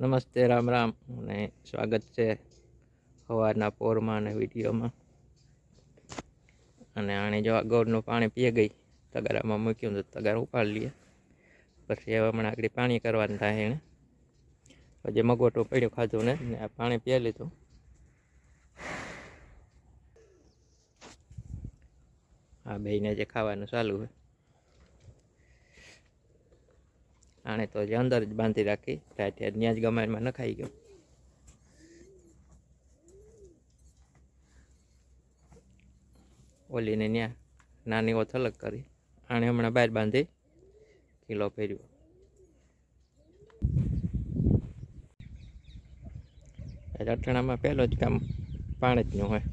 નમસ્તે, રામ રામ. અને સ્વાગત છે સવારના પોરમાં અને વિડીયોમાં. અને આણે જો આ ગોળનું પાણી પીએ ગઈ, તગારામાં મૂક્યું તો તગાર ઉપાડી લઈએ પછી હવે હમણાં આગળ પાણી કરવાનું થાય એણે પછી મગવટું પડ્યું ખાધું ને આ પાણી પીએ લીધું. આ બેને જે ખાવાનું ચાલુ હોય. આણે તો જે અંદર જ બાંધી રાખી. ત્યાં ત્યાં જ ગમાડમાં નખાઈ ગયો. ઓલીને ત્યાં નાની ઓથ અલગ કરી. આણે હમણાં બહાર બાંધી કિલો ફેર્યો રટણામાં પહેલો જ કામ પાણી જ નું હોય.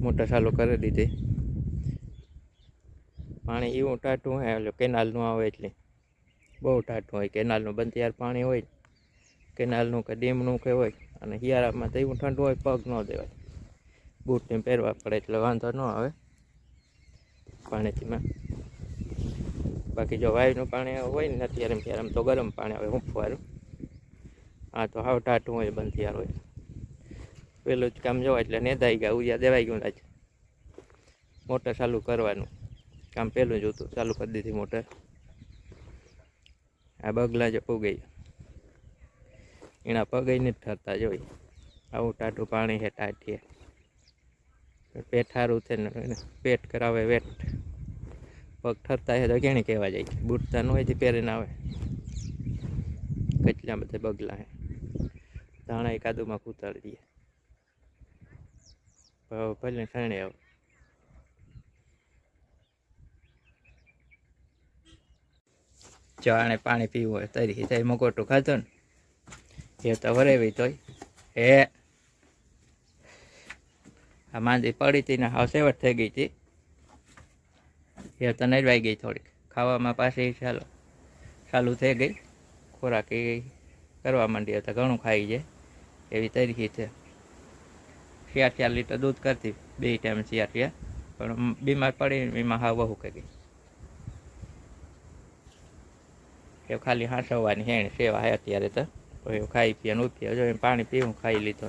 મોટર ચાલુ કરી દીધી. પાણી એવું ટાટું હોય કેનાલનું આવે એટલે. બહુ ટાટું હોય, કેનાલનું બંધ ત્યાર પાણી હોય કેનાલનું કે ડેમનું કે હોય, અને હિયારામાં તો એવું ઠંડુ હોય પગ ન દેવાય. બૂટને પહેરવા પડે એટલે વાંધો ન આવે પાણીથીમાં બાકી જો વાયુનું પાણી હોય ને અત્યારે ત્યારે તો ગરમ પાણી આવે હુંફવારું. હા તો હાવ ટાટું હોય બંધ તૈયાર હોય. પેલું જ કામ જોવા એટલે નેદાઈ ગયા ઉજા દેવાઈ ગયું આજ. મોટર ચાલુ કરવાનું. કામ પહેલું જ હતું, ચાલુ કરી દીધી મોટર. આ બગલા જ ઉગાઈ એના પગ જ ઠરતા જોઈ. આવું ટાટું પાણી છે ટાટીએ પેટ સારું છે, ને પેટ કરાવે વેટ. પગ ઠરતા છે તો કેણી કહેવા જાય બૂટતા ન હોય તે પહેરીને આવે. કેટલા બધા બગલા હે ધાણા એ કાદુમાં કૂતાડી દઈએ ભલે ઠાણે આવ. જો આણે પાણી પીવું હોય તરી તઈ મગોટું ખાધો ને, એ તો વરેવી તોય. હે. આ માંદી પડી હતી ને હાવ સેવટ થઈ ગઈ હતી એ તો નરવાઈ ગઈ થોડીક. ખાવામાં પાછી ચાલો, ચાલુ થઈ ગઈ. ખોરાક એ કરવા માંડી હતા ઘણું ખાઈ જાય. એવી તરીકી છે. ચાર ચાર લીટર દૂધ કરતી, બે ટાઈમ ચાર પણ બીમાર પડી એમાં હા બહુ કહી ગઈ. એ ખાલી હાંસવવાની હેણ સેવા હે અત્યારે તો. પછી ખાઈ પીને ઉપીએ જો એમ પાણી પીવું, ખાઈ લીધો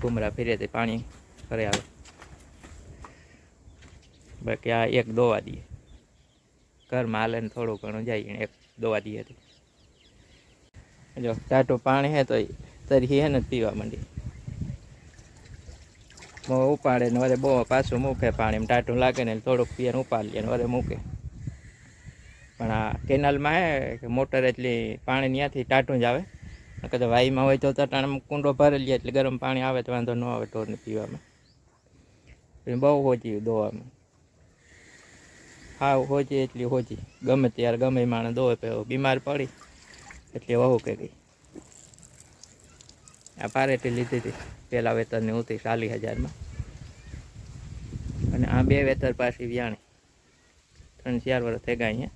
ભૂમરા ફેરે તે પાણી ઘરે આવે. બાકી આ એક દોવા દઈએ. ઘરમાં હાલે ને થોડું ઘણું જાય એક દોવા દઈએ તો. જો ટાટું પાણી હે તો તરી હે ને પીવા માંડી. ઉપાડે ને વરે બહુ પાછું મૂકે પાણી. ટાટું લાગે ને થોડુંક પીએ ને ઉપાડી લે ને વરે મૂકે. પણ આ કેનાલમાં હે, કે મોટર એટલી પાણી ત્યાંથી ટાટું જ આવે. કદાચ વાઈમાં હોય તો તટાણ કુંડો ભરેલી એટલે ગરમ પાણી આવે તો વાંધો ન આવે ઢોરને પીવામાં. બહુ હોજી દોવામાં. હા હોજી એટલી હોજી ગમે ત્યારે ગમે માણસ દોવે પછી બીમાર પડી, એટલે વહુ કે ગઈ. આ પારેટી લીધી હતી પહેલાં વેતરની ઉતરી ચાલીસ હજારમાં. અને આ બે વેતર પાછી વ્યાણી. ત્રણ ચાર વર્ષ થઈ ગયા અહીંયા.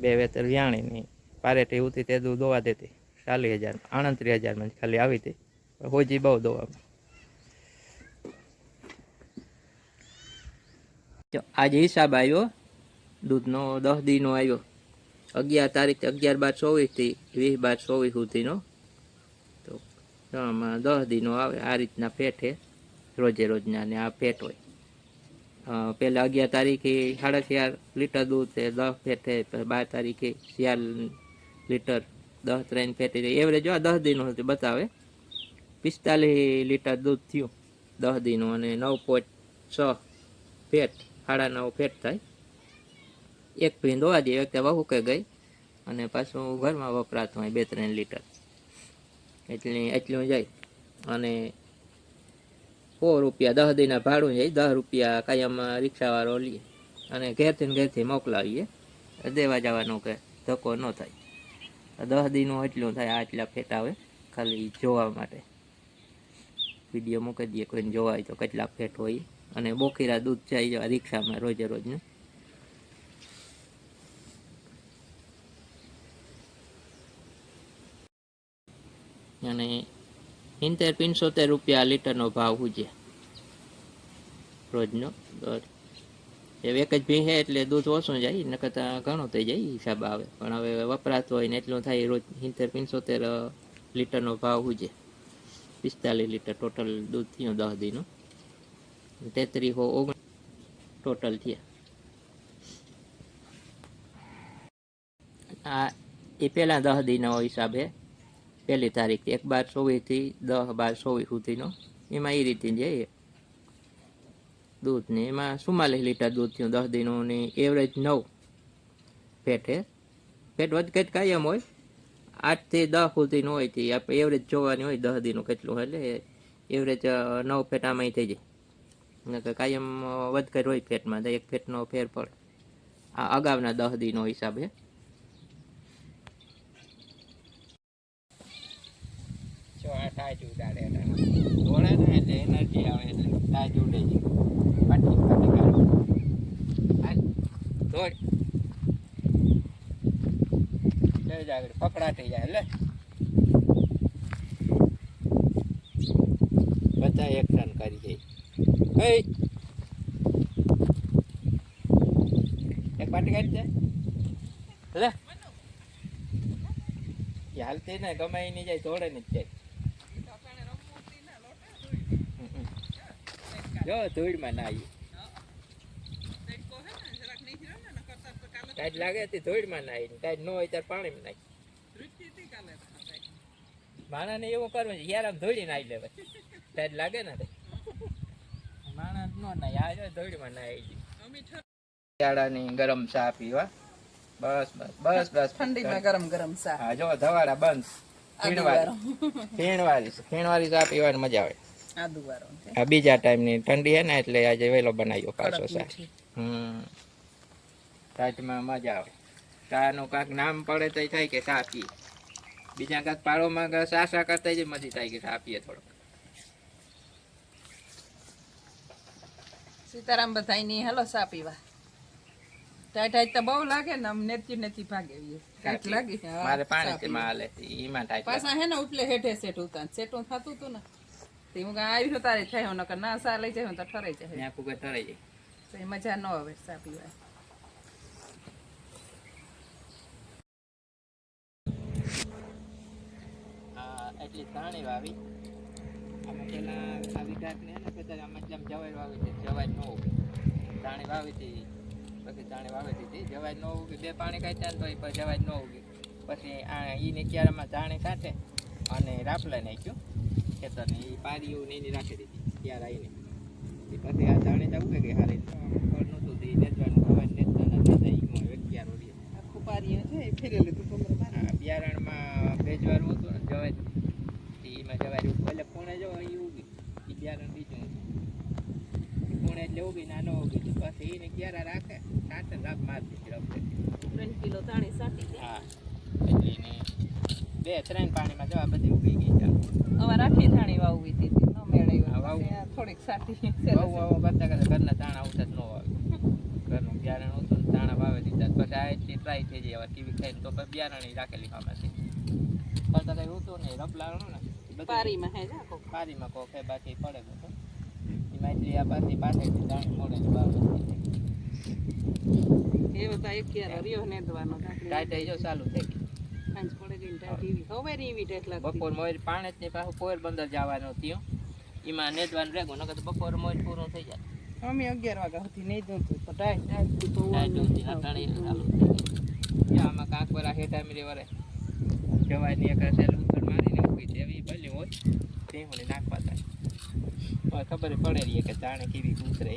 બે વેતર વ્યાણીની પારેટી ઉતી તે દૂધ દોવા દેતી. ચાલીસ હજાર આણત્રીસ હજારમાં ખાલી આવી હતી. હોજી બહુ દોવામાં. આજે હિસાબ આવ્યો દૂધનો દસ દીનો આવ્યો અગિયાર તારીખ અગિયાર બાર ચોવીસથી વીસ બાર ચોવીસ સુધીનો. તો દસ દીનો આવે. આ રીતના ફેટ. છે રોજે રોજના ને આ ફેટ હોય. પહેલા અગિયાર તારીખે સાડા ચાર લીટર દૂધ છે, દસ ફેટ બાર તારીખે ચાર લીટર દસ ત્રણ ફેટ એવરેજ આ દસ દિનનું હતું બતાવે. પિસ્તાલીસ લીટર દૂધ થયું દસ દિનનું અને નવ પોઈન્ટ છ ફેટ, સાડા નવ ફેટ થાય. એક ભીંડ ધોવા દે વખતે વહુ કે ગઈ અને પાછું ઘરમાં વપરાતું હોય બે ત્રણ લીટર. એટલે એટલું જાય અને સો રૂપિયા દસ દીના ભાડું જાય દસ રૂપિયા કાયમ રિક્ષાવાળો લઈએ અને ઘેરથી ઘેરથી મોકલાવીએ. દેવા જવાનો કે ધક્કો ન થાય. દસ દીનું એટલું થાય આટલા ફેટ આવે ખાલી જોવા માટે. વીડિયો મૂકી દઈએ, કોઈને જોવાય તો કેટલા ફેટ હોય. અને બોખીરા દૂધ જાય જવા રિક્ષામાં રોજે રોજનું. અને સિત્તેર, પંચોતેર રૂપિયા લીટરનો ભાવ હુજે. રોજનો દર એક જ ભીં એટલે દૂધ ઓછું જાય ન કરતાં ઘણું થઈ જાય હિસાબ આવે. પણ હવે વપરાતો હોય ને એટલું થાય રોજ સિત્તેર, પંચોતેર લીટરનો ભાવ હુજે. પિસ્તાલીસ લીટર ટોટલ દૂધ થયું દસ દીનું. તેત્રીસ હો ઓગણ ટોટલ થયા. આ, એ પહેલાં દસ દીનો હિસાબે. પહેલી તારીખ એક બાર ચોવીસથી દસ બાર ચોવીસ સુધીનો. એમાં એ રીતે જઈએ દૂધને, એમાં ચુમ્માલીસ લીટર દૂધ થયું દસ દિનનું એવરેજ નવ ફેટ ફેટ વધઘટ કાયમ હોય. આઠથી દસ સુધીનું હોય તે. આપણે એવરેજ જોવાની હોય દસ દિનનું કેટલું એટલે એવરેજ નવ ફેટ આમાં થઈ જાય. નકર કાયમ વધઘટ હોય ફેટમાં તો એક ફેટનો ફેર પડે. આ અગાઉના દસ દિનનો હિસાબ જો આ તાજ ઉડાડે દોડે ને એટલે એનર્જી આવે એટલે તાજ ઉડે છે પાટી પાટી દોડ જય જાગર પકડાટી જાય એટલે બધા એક્શન કરી જાય કઈ એક પાટી કાઢી જાય લે. એ હાલતી ને ગમે નહીં જાય દોડે ને જ જાય હમ, હમ. જો ધૂળમાં ના આવી ટાઈટ લાગે તે ધોઈડમાં ના આવી ટાઈટ ન હોય ત્યારે પાણીમાં નાખી. માણાને એવું કરવું છે યાર આમ ધોળી નાઈ લેવાય ટાઈટ લાગે ને માણા નો નાય આ જો ધોળીમાં ના શિયાળાની ગરમ ચા પીવા. બસ બસ બસ બસ. ઠંડીમાં ગરમ ગરમ ચા. હા જો ધવાડા બંધ. ફીણવાળી ફીણવાળી. ચા પીવાની મજા આવે. આ બીજા ટાઈમની ઠંડી હે ને એટલે આજે વહેલો બનાવ્યો પાછો ચા હમ. મજા આવે. ચાનું કાંક નામ પડે તો થાય કે ચા પીએ. બીજા કાંક પાડોમાં ચા ચા કરતા જ મજી થાય કે ચા પીએ થોડો સીતારામ બધાયની હેલો ચા પીવા. ટાઈટ તો બહુ લાગે ને આમ નેતી નેતી ભાગે. ટાઈટ લાગી. મારે પાણી. માં હાલે એમાં ટાઈટ પાછા હે ને ઉપલે હેઠે સેટ ઉતા સેટું થતું હતું ને. તે હું આવી આવ્યું તારે થાય નકર ના સા લઈ જાય તો ઠરાઈ જાય. ત્યાં કુકે ઠરાઈ જાય. તો એ મજા ન આવે સા પીવા આ એટલી તાણી વાવી. આમાં પેલા આ વિઘાટને ને પછી આમાં જેમ જવાઈ વાવી છે જવાઈ ન ઉગી તાણી વાવી હતી પછી તાણી વાવી હતી જવાઈ ન ઉગી બે પાણી કાઢ્યા ને તો જવાઈ ન ઉગી પછી આ ઈને ક્યારામાં તાણી કાઢે અને રાપલા નાખ્યું. ખેતરને એ પારીઓ ને એની રાખી દીધી ત્યારે આવીને. એ પછી આ જાણે તો કે હારે હારી ફળ તો એ નેચવાનું ખબર નેચવાના આખું પારીઓ છે એ ફેરેલું હતું બિયારણમાં ભેજવાળું હતું ને જવાય એમાં જવાય એટલે પૂણે જો અહીં ઉગી એ બિયારણ બીજું પૂણે એટલે ઉગી નાનો ઉગી પછી એને ક્યારે રાખે? સાત રાખ માર દીધી રફે ત્રણ કિલો તાણી સાટી હા. એટલે એને બે ત્રણ પાણીમાં જવા બધી ઉગી ગઈ ચાલ હવે રાખી થાણી વાવવી હતી ન વાવું. આ થોડીક સાટી વાવ વાવો કરતા કરતા ઘરના દાણા જ ન વાવે. ઘરનું બિયારણ હતું ને દાણા વાવે દીધા. પછી આ એટલી ટ્રાય થઈ જાય હવે ટીવી ખાઈને તો બિયારણી રાખેલી ખામાંથી કરતા કઈ ઉતું નહીં. રપલાણું ને. પારીમાં હે જા કોક. પારીમાં કોક હે બાકી પડે તો એમાં એટલી આ પાછી પાછળથી દાણી મોડે બહાર એવો તો એક ક્યારે ને જો ચાલુ થઈ ગઈ સાંજ પડે ગઈ ને હવે ને એવી બપોર મોર પાણી જ પાછું પોરબંદર જવાનો થયો. એમાં નેદવાનું રેગું નકર તો બપોર મોર પૂરો થઈ જાય. અમે અગિયાર વાગ્યા સુધી નહીં દઉં તો ટાઈટ ટાઈટ તો ટાઈટ ચાલુ આમાં કાંક વરા હેઠા મીરી વરે જવાની એક સેલ ઉપર મારીને ઊભી છે. એવી ભલી હોય તે મને નાખવા થાય. હવે ખબર પડે રહી કે જાણે કેવી ઉતરે.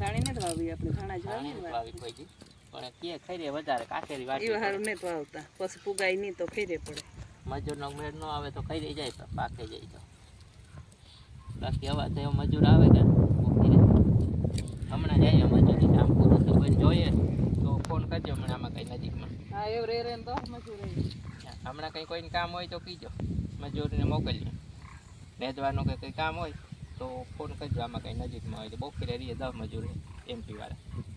ધાણી નથી વાવી આપણે ધાણા જ વાવી કોઈ દી. પણ કે ખરી વધારે કાકેરી વાટી એ હારું નથી વાવતા. પછી પુગાય નહીં તો ફેરે પડે. મજૂરનો મેળ ન આવે તો ખરી જાય તો પાકે જાય તો. બાકી હવે તો એવો મજૂર આવે કે હમણાં જઈએ મજૂરી કામ પૂરું તો કોઈ જોઈએ. તો ફોન કરજો હમણાં આમાં કઈ નજીકમાં. હા એવું રે રે તો મજૂર હમણાં કંઈ કોઈને કામ હોય તો કીજો. મજૂરને મોકલીએ. વેચવાનું કે કંઈ કામ હોય તો ફોન કરજો આમાં કંઈ નજીકમાં હોય તો બહુ રહીએ દસ મજૂર એમપી વાળા.